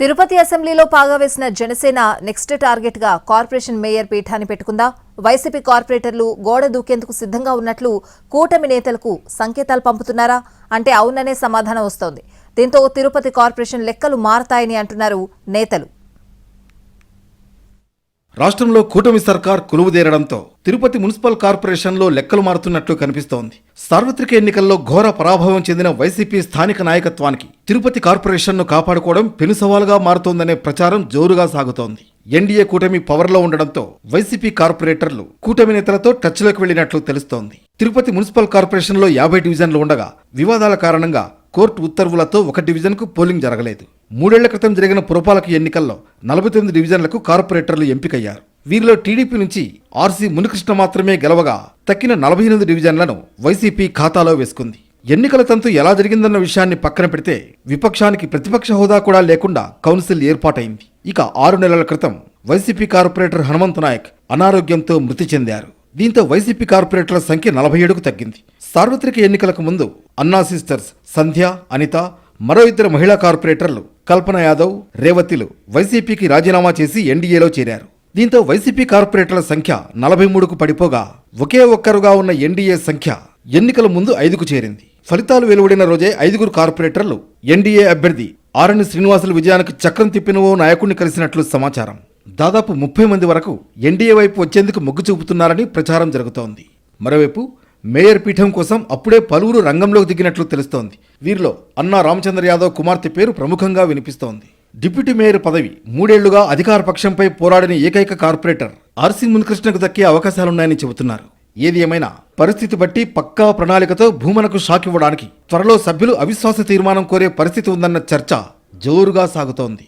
తిరుపతి అసెంబ్లీలో పాగా వేసిన జనసేన నెక్స్ట్ టార్గెట్గా కార్పొరేషన్ మేయర్ పీఠాన్ని పెట్టుకుందా? వైసీపీ కార్పొరేటర్లు గోడ దూకేందుకు సిద్ధంగా ఉన్నట్లు కూటమి నేతలకు సంకేతాలు పంపుతున్నారా? అంటే అవుననే సమాధానం వస్తోంది. దీంతో తిరుపతి కార్పొరేషన్ లెక్కలు మారతాయని అంటున్నారు నేతలు. రాష్ట్రంలో కూటమి సర్కార్ కొలువుదేరడంతో తిరుపతి మున్సిపల్ కార్పొరేషన్లో లెక్కలు మారుతున్నట్లు కనిపిస్తోంది. సార్వత్రిక ఎన్నికల్లో ఘోర పరాభవం చెందిన వైసీపీ స్థానిక నాయకత్వానికి తిరుపతి కార్పొరేషన్ను కాపాడుకోవడం పెను సవాలుగా మారుతోందనే ప్రచారం జోరుగా సాగుతోంది. ఎన్డీఏ కూటమి పవర్లో ఉండడంతో వైసీపీ కార్పొరేటర్లు కూటమి నేతలతో టచ్లోకి వెళ్ళినట్లు తెలుస్తోంది. తిరుపతి మున్సిపల్ కార్పొరేషన్లో యాభై డివిజన్లు ఉండగా వివాదాల కారణంగా కోర్టు ఉత్తర్వులతో ఒక డివిజన్కు పోలింగ్ జరగలేదు. మూడేళ్ళ క్రితం జరిగిన పురపాలక ఎన్నికల్లో నలభై తొమ్మిది డివిజన్లకు కార్పొరేటర్లు ఎంపికయ్యారు. వీరిలో టీడీపీ నుంచి ఆర్సీ మునికృష్ణ మాత్రమే గెలవగా తక్కిన నలభై ఎనిమిది డివిజన్లను వైసీపీ ఖాతాలో వేసుకుంది. ఎన్నికల తంతు ఎలా జరిగిందన్న విషయాన్ని పక్కన పెడితే విపక్షానికి ప్రతిపక్ష హోదా కూడా లేకుండా కౌన్సిల్ ఏర్పాటైంది. ఇక ఆరు నెలల క్రితం వైసీపీ కార్పొరేటర్ హనుమంత్ నాయక్ అనారోగ్యంతో మృతి చెందారు. దీంతో వైసీపీ కార్పొరేటర్ల సంఖ్య నలభై ఏడుకు తగ్గింది. సార్వత్రిక ఎన్నికలకు ముందు అన్నా సిస్టర్స్ సంధ్య అనిత మరో ఇద్దరు మహిళా కార్పొరేటర్లు కల్పన యాదవ్ రేవతిలు వైసీపీకి రాజీనామా చేసి ఎన్డీఏలో చేరారు. దీంతో వైసీపీ కార్పొరేటర్ల సంఖ్య నలభై మూడుకు పడిపోగా ఒకే ఒక్కరుగా ఉన్న ఎన్డీఏ సంఖ్య ఎన్నికల ముందు ఐదుకు చేరింది. ఫలితాలు వెలువడిన రోజే ఐదుగురు కార్పొరేటర్లు ఎన్డీఏ అభ్యర్థి ఆరణి శ్రీనివాసులు విజయానికి చక్రం తిప్పిన ఓ నాయకుడిని కలిసినట్లు సమాచారం. దాదాపు ముప్పై మంది వరకు ఎన్డీఏ వైపు వచ్చేందుకు మొగ్గు చూపుతున్నారని ప్రచారం జరుగుతోంది. మరోవైపు మేయర్ పీఠం కోసం అప్పుడే పలువురు రంగంలోకి దిగినట్లు తెలుస్తోంది. వీరిలో అన్నా రామచంద్ర యాదవ్ కుమార్తె పేరు ప్రముఖంగా వినిపిస్తోంది. డిప్యూటీ మేయర్ పదవి మూడేళ్ళుగా అధికార పక్షంపై పోరాడిన ఏకైక కార్పొరేటర్ ఆర్సీ మునికృష్ణకు దక్కే అవకాశాలున్నాయని చెబుతున్నారు. ఏది ఏమైనా పరిస్థితి బట్టి పక్కా ప్రణాళికతో భూమనకు షాక్ ఇవ్వడానికి త్వరలో సభ్యులు అవిశ్వాస తీర్మానం కోరే పరిస్థితి ఉందన్న చర్చ జోరుగా సాగుతోంది.